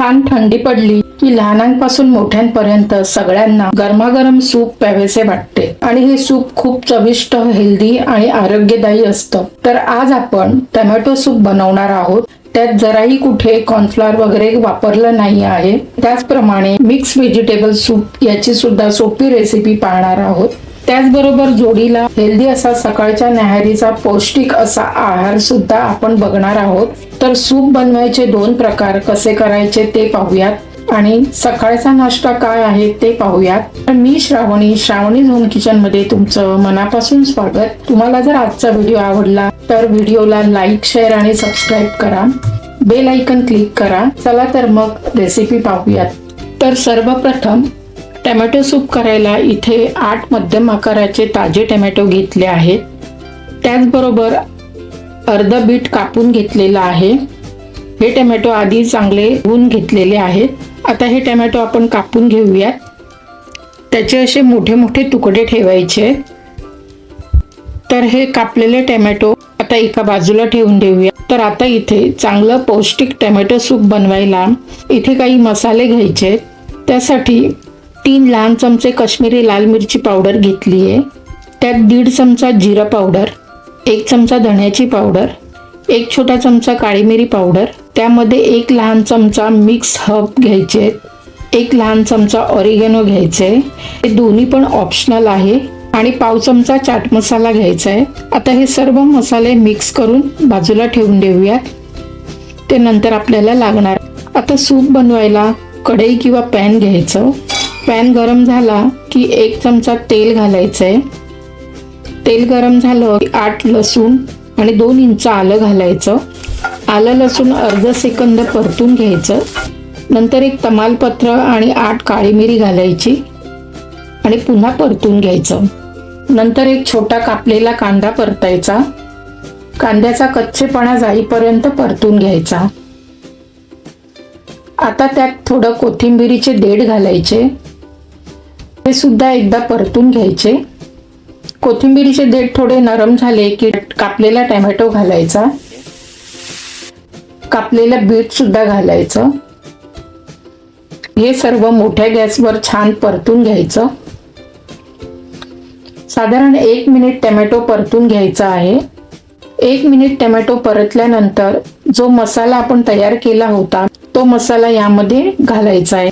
छान थंडी पडली की लहानांपासून मोठ्यांपर्यंत सगळ्यांना गरमागरम सूप प्यावेसे वाटते. आणि हे सूप खूप चविष्ट हेल्दी आणि आरोग्यदायी असतं. तर आज आपण टोमॅटो सूप बनवणार आहोत. त्यात जराही कुठे कॉर्नफ्लॉवर वगैरे वापरलं नाही आहे. त्याचप्रमाणे मिक्स व्हेजिटेबल सूप याची सुद्धा सोपी रेसिपी पाहणार आहोत. त्याचबरोबर जोडीला हेल्दी असा सकाळच्या न्याहारीचा पौष्टिक असा आहार सुद्धा आपण बघणार आहोत. तर सूप बनवायचे दोन प्रकार कसे करायचे ते पाहूयात. आणि सकाळचा नाश्ता काय आहे ते पाहूयात. तर मी श्रावणी श्रावणी झोन किचनमध्ये तुमचं मनापासून स्वागत. तुम्हाला जर आजचा व्हिडिओ आवडला तर व्हिडिओला लाईक शेअर आणि सबस्क्राईब करा. बेल आयकन क्लिक करा. चला तर मग रेसिपी पाहूयात. तर सर्वप्रथम टमॅटो सूप करायला इथे आठ मध्यम आकाराचे ताजे टमॅटो घेतले आहेत. त्याचबरोबर अर्ध बीट कापून घेतलेलं आहे. हे टमॅटो आधी चांगले धुवून घेतलेले आहेत. आता हे टमॅटो आपण कापून घेऊयात. त्याचे असे मोठे मोठे तुकडे ठेवायचे. तर हे कापलेले टमॅटो आता एका बाजूला ठेवून देऊया. तर आता इथे चांगलं पौष्टिक टमॅटो सूप बनवायला इथे काही मसाले घ्यायचे त्यासाठी तीन लहान चमचे काश्मीरी लाल मिरची पावडर घेतली आहे त्यात दीड चमचा जिरा पावडर एक चमचा धण्याची पावडर एक छोटा चमचा काळी मिरी पावडर त्यामध्ये एक लहान चमचा मिक्स हब घ्यायचे एक लहान चमचा ऑरिगेनो घ्यायचे हे दोन्ही पण ऑप्शनल आहे. आणि पाव चमचा चाट मसाला घ्यायचा आहे. आता हे सर्व मसाले मिक्स करून बाजूला ठेवून देऊयात ते नंतर आपल्याला लागणार. आता सूप बनवायला कढई किंवा पॅन घ्यायचं. पॅन गरम झाला की एक चमचा तेल घालायचं आहे. तेल गरम झालं की आठ लसूण आणि दोन इंच आलं घालायचं. आलं लसूण अर्ध सेकंद परतून घ्यायचं. नंतर एक तमालपत्र आणि आठ काळी मिरी घालायची आणि पुन्हा परतून घ्यायचं. नंतर एक छोटा कापलेला कांदा परतायचा. कांद्याचा कच्चेपणा जाईपर्यंत परतून घ्यायचा. आता त्यात थोडं कोथिंबिरीचे देठ घालायचे. ते सुद्धा एकदा परतून घ्यायचे. कोथिंबिरीचे देठ थोडे नरम झाले की कापलेला टॅमॅटो घालायचा. कापलेलं बीट सुद्धा घालायचं. हे सर्व मोठ्या गॅसवर छान परतून घ्यायचं. साधारण एक मिनिट टमॅटो परतून घ्यायचा आहे. एक मिनिट टमॅटो परतल्यानंतर जो मसाला आपण तयार केला होता तो मसाला यामध्ये घालायचा आहे.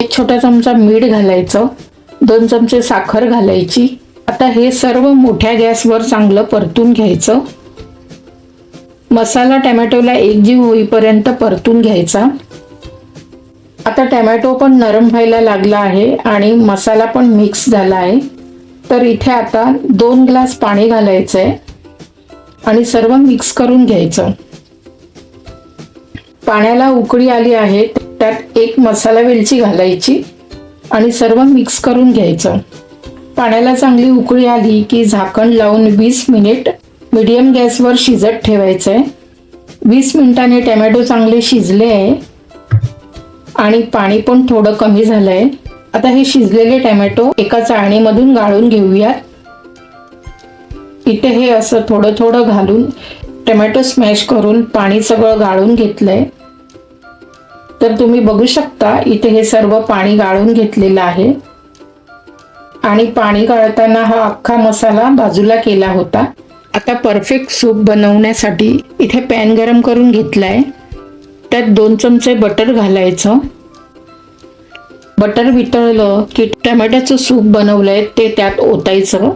एक छोटा चमचा मीठ घालायचं दोन चमचे साखर घालायची. आता हे सर्व मोठ्या गॅसवर चांगलं परतून घ्यायचं. मसाला टोमॅटोला एकजीव होईपर्यंत परतून घ्यायचा. आता टमॅटो पण नरम व्हायला लागला आहे आणि मसाला पण मिक्स झाला आहे. तर इथे आता दोन ग्लास पाणी घालायचं आहे आणि सर्व मिक्स करून घ्यायचं. पाण्याला उकळी आली आहे त्यात एक मसाला वेलची घालायची आणि सर्व मिक्स करून घ्यायचं. पाण्याला चांगली उकळी आली की झाकण लावून वीस मिनिट मीडियम गॅसवर शिजत ठेवायचं आहे वीस मिनिटांनी टोमॅटो चांगले शिजले आहे आणि पाणी पण थोडं कमी झालं आहे आता हे शिजलेले टॅमॅटो एका चाळणीमधून गाळून घेऊयात. इथे हे असं थोडं थोडं घालून टोमॅटो स्मॅश करून पाणी सगळं गाळून घेतलंय. तर तुम्ही बघू शकता इथे हे सर्व पाणी गाळून घेतलेलं आहे. आणि पाणी गाळताना हा अख्खा मसाला बाजूला केला होता. आता परफेक्ट सूप बनवण्यासाठी इथे पॅन गरम करून घेतलाय. त्यात दोन चमचे बटर घालायचं. बटर वितळलं की टमॅट्याचं सूप बनवलंय ते त्यात ओतायचं.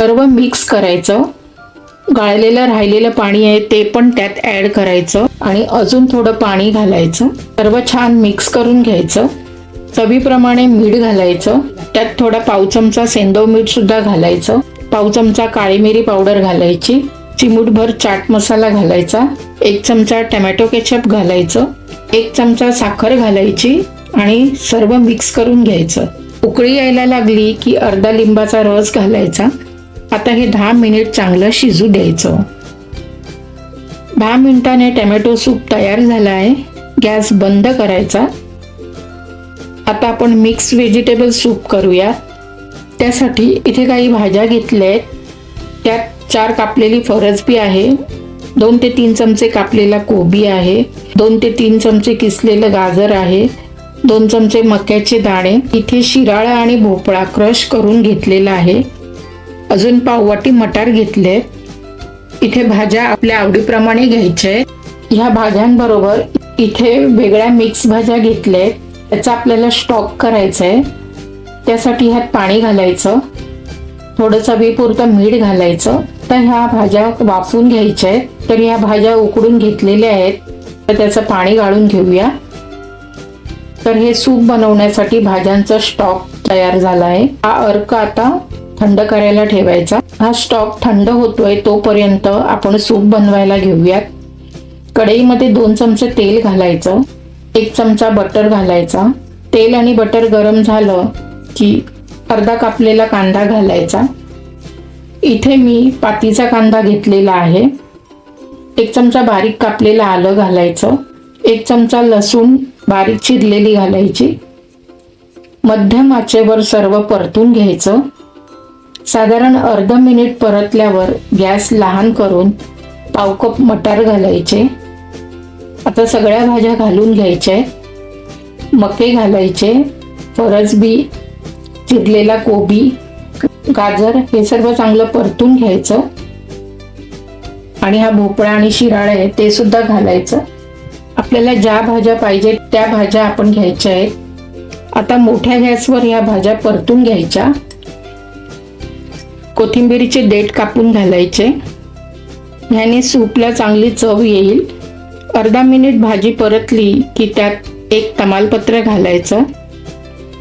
सर्व मिक्स करायचं. गाळलेलं राहिलेलं पाणी आहे ते पण त्यात ऍड करायचं आणि अजून थोडं पाणी घालायचं. सर्व छान मिक्स करून घ्यायचं. चवीप्रमाणे मीठ घालायचं. त्यात थोडा पाव चमचा सेंदव मीठ सुद्धा घालायचं. पाव चमचा काळी मिरी पावडर घालायची. चिमूटभर चाट मसाला घालायचा. एक चमचा टमॅटो केचप घालायचं. एक चमचा साखर घालायची. आणि सर्व मिक्स करून घ्यायचं. उकळी यायला लागली की अर्धा लिंबाचा रस घालायचा. आता हे दहा मिनिट चांगलं शिजू द्यायचं. दहा मिनिटाने टॅमॅटो सूप तयार झाला आहे गॅस बंद करायचा. आता आपण मिक्स व्हेजिटेबल सूप करूया. त्यासाठी इथे काही भाज्या घेतल्या आहेत त्यात चार कापलेली फरसबी आहे. दोन ते तीन चमचे कापलेला कोबी आहे. दोन ते तीन चमचे किसलेलं गाजर आहे. दोन चमचे मक्याचे दाणे इथे शिराळा आणि भोपळा क्रश करून घेतलेला आहे. अजून पाववाटी मटार घेतले. इथे भाज्या आपल्या आवडीप्रमाणे घ्यायच्या आहेत. ह्या भाज्यांबरोबर इथे वेगळ्या मिक्स भाज्या घेतल्या आहेत. त्याचा आपल्याला स्टॉक करायचा आहे. त्यासाठी ह्यात पाणी घालायचं. थोडं चवीपुरतं मीठ घालायचं. तर ह्या भाज्या वाफून घ्यायच्या आहेत. तर ह्या भाज्या उकडून घेतलेल्या आहेत. तर त्याचं पाणी गाळून घेऊया. तर हे सूप बनवण्यासाठी भाज्यांचा स्टॉक तयार झाला आहे हा अर्क आता थंड करायला ठेवायचा. हा स्टॉक थंड होतोय तोपर्यंत आपण सूप बनवायला घेऊयात. कढईमध्ये दोन चमचे तेल घालायचं. एक चमचा बटर घालायचा. तेल आणि बटर गरम झालं की अर्धा कापलेला कांदा घालायचा. इथे मी पातीचा कांदा घेतलेला आहे. एक चमचा बारीक कापलेलं आलं घालायचं. एक चमचा लसूण बारीक चिरलेली घालायची. मध्यम आचेवर सर्व परतून घ्यायचं. साधारण अर्ध मिनिट परतल्यावर गॅस लहान करून पावकप मटार घालायचे. आता सगळ्या भाज्या घालून घ्यायच्या. मके घालायचे. फरसबी चिरलेला कोबी गाजर हे सर्व चांगलं परतून घ्यायचं. आणि हा भोपळा आणि शिराळ आहे ते सुद्धा घालायचं. आपल्याला ज्या भाज्या पाहिजे त्या भाज्या आपण घ्यायच्या आहेत. आता मोठ्या गॅसवर या भाज्या परतून घ्यायच्या. कोथिंबीरीचे देठ कापून घालायचे. ह्याने सूपला चांगली चव येईल. अर्धा मिनिट भाजी परतली की त्यात एक तमालपत्र घालायचं.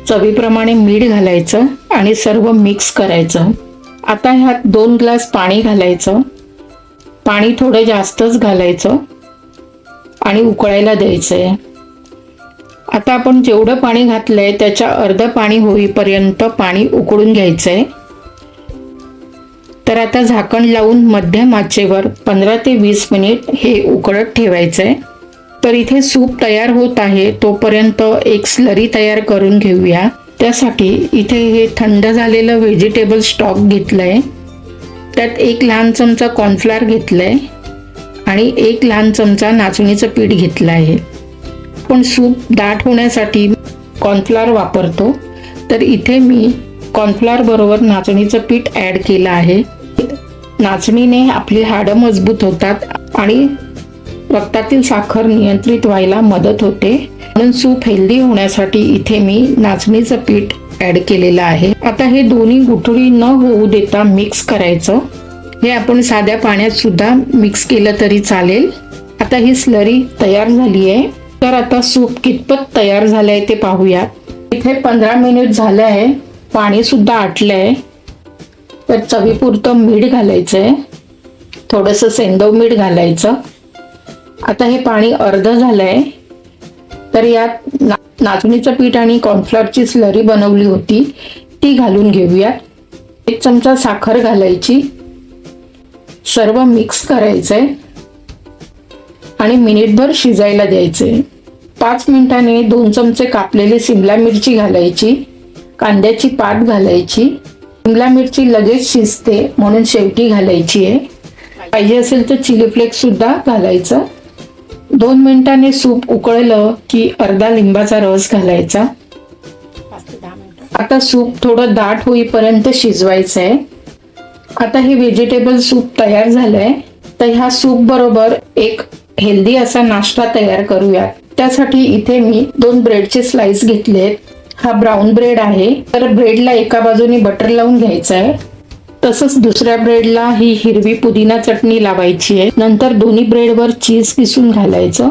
चवीप्रमाणे मीठ घालायचं आणि सर्व मिक्स करायचं. आता ह्यात दोन ग्लास पाणी घालायचं. पाणी थोडं जास्तच घालायचं. आणि उकळायला द्यायचं. आहे आता आपण जेवढं पाणी घातलंय त्याच्या अर्ध पाणी होईपर्यंत पाणी उकळून घ्यायचं आहे तर आता झाकण लावून मध्यम आचेवर पंधरा ते वीस मिनिट हे उकळत ठेवायचं आहे तर इथे सूप तयार होत आहे तोपर्यंत एक स्लरी तयार करून घेऊया. त्यासाठी इथे हे थंड झालेलं व्हेजिटेबल स्टॉक घेतलंय. त्यात एक लहान चमचा कॉर्नफ्लॉर घेतलंय. आणि एक लहान चमचा नाचणीचं पीठ घेतलं आहे. पण सूप दाट होण्यासाठी कॉर्नफ्लॉर वापरतो. तर इथे मी कॉर्नफ्लॉर बरोबर नाचणीचं पीठ ॲड केलं आहे. नाचणीने आपली हाडं मजबूत होतात आणि रक्तातील साखर नियंत्रित व्हायला मदत होते. म्हणून सूप हेल्दी होण्यासाठी इथे मी नाचणीचं पीठ ॲड केलेलं आहे. आता हे दोन्ही गुठळी न होऊ देता मिक्स करायचं. हे आपण साध्या पाण्यात सुद्धा मिक्स केलं तरी चालेल. आता ही स्लरी तयार झाली आहे तर आता सूप कितपत तयार झालं आहे ते पाहूया इथे पंधरा मिनिट झालं आहे पाणी सुद्धा आहे तर चवीपुरतं मीठ घालायचं आहे थोडंसं सेंदव मीठ घालायचं. आता हे पाणी अर्ध आहे तर यात ना नाचणीचं पीठ आणि कॉर्नफ्लॉरची स्लरी बनवली होती. ती घालून घेऊयात. एक चमचा साखर घालायची. सर्व मिक्स करायचंय आणि मिनिटभर शिजायला द्यायचे. पाच मिनिटाने दोन चमचे कापलेली सिमला मिरची घालायची कांद्याची पात घालायची. शिमला मिरची लगेच शिजते म्हणून शेवटी घालायची आहे. पाहिजे असेल तर चिली फ्लेक्स सुद्धा घालायचं. दोन मिनिटांनी सूप उकळलं की अर्धा लिंबाचा रस घालायचा. आता सूप थोडं दाट होईपर्यंत शिजवायचं आहे आता हे व्हेजिटेबल सूप तयार झालंय. तर ह्या सूप बरोबर एक हेल्दी असा नाश्ता तयार करूया त्यासाठी इथे मी दोन ब्रेडचे स्लाइस घेतलेत. हा ब्राऊन ब्रेड आहे. तर ब्रेडला एका बाजूने बटर लावून घ्यायचं आहे तसंच दुसऱ्या ब्रेडला ही हिरवी पुदिना चटणी लावायची आहे. नंतर दोन्ही ब्रेडवर चीज किसून घालायचं.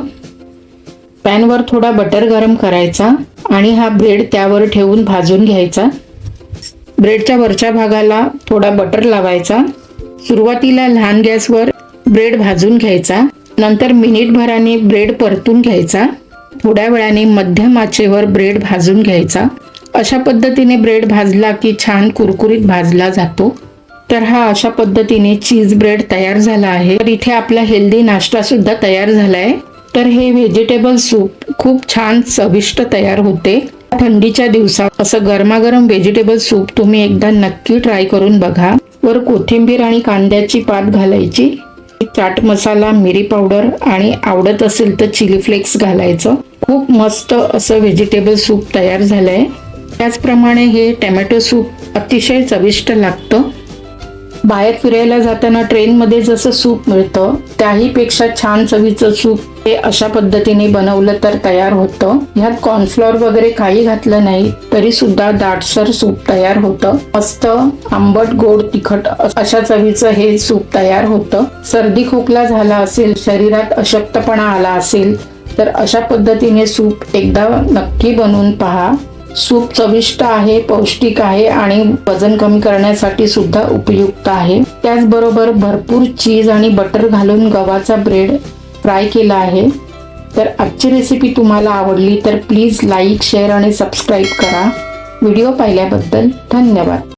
पॅनवर थोडा बटर गरम करायचा. आणि हा ब्रेड त्यावर ठेवून भाजून घ्यायचा. ब्रेडच्या वरच्या भागाला थोडा बटर लावायचा. सुरुवातीला लहान गॅसवर ब्रेड भाजून घ्यायचा. नंतर मिनिटभराने ब्रेड परतून घ्यायचा. थोड्या वेळाने मध्यम आचेवर ब्रेड भाजून घ्यायचा. अशा पद्धतीने ब्रेड भाजला की छान कुरकुरीत भाजला जातो. तर हा अशा पद्धतीने चीज ब्रेड तयार झाला आहे. तर इथे आपला हेल्दी नाश्ता सुद्धा तयार झालाय. तर हे व्हेजिटेबल सूप खूप छान चविष्ट तयार होते. थंडीच्या दिवसात असं गरमागरम व्हेजिटेबल सूप तुम्ही एकदा नक्की ट्राय करून बघा. वर कोथिंबीर आणि कांद्याची पात घालायची. चाट मसाला मिरी पावडर आणि आवडत असेल तर चिली फ्लेक्स घालायचं. खूप मस्त असं व्हेजिटेबल सूप तयार झालंय. त्याचप्रमाणे हे टॅमॅटो सूप अतिशय चविष्ट लागतं. बाहेर फिरायला जाताना ट्रेनमध्ये जसं सूप मिळतं त्याहीपेक्षा छान चवीचं सूप हे अशा पद्धतीने बनवलं तर तयार होतं. ह्यात कॉर्नफ्लॉर वगैरे काही घातलं नाही तरी सुद्धा दाटसर सूप तयार होतं. मस्त आंबट गोड तिखट अशा चवीचं हे सूप तयार होतं. सर्दी खोकला झाला असेल शरीरात अशक्तपणा आला असेल तर अशा पद्धतीने सूप एकदा नक्की बनवून पहा. सूप चविष्ट आहे पौष्टिक आहे आणि वजन कमी करण्यासाठी सुद्धा उपयुक्त आहे. त्याचबरोबर भरपूर चीज आणि बटर घालून गव्हाचा ब्रेड फ्राय केला आहे. तर आजची रेसिपी तुम्हाला आवडली तर प्लीज लाईक शेअर आणि सबस्क्राईब करा. व्हिडिओ पाहिल्याबद्दल धन्यवाद.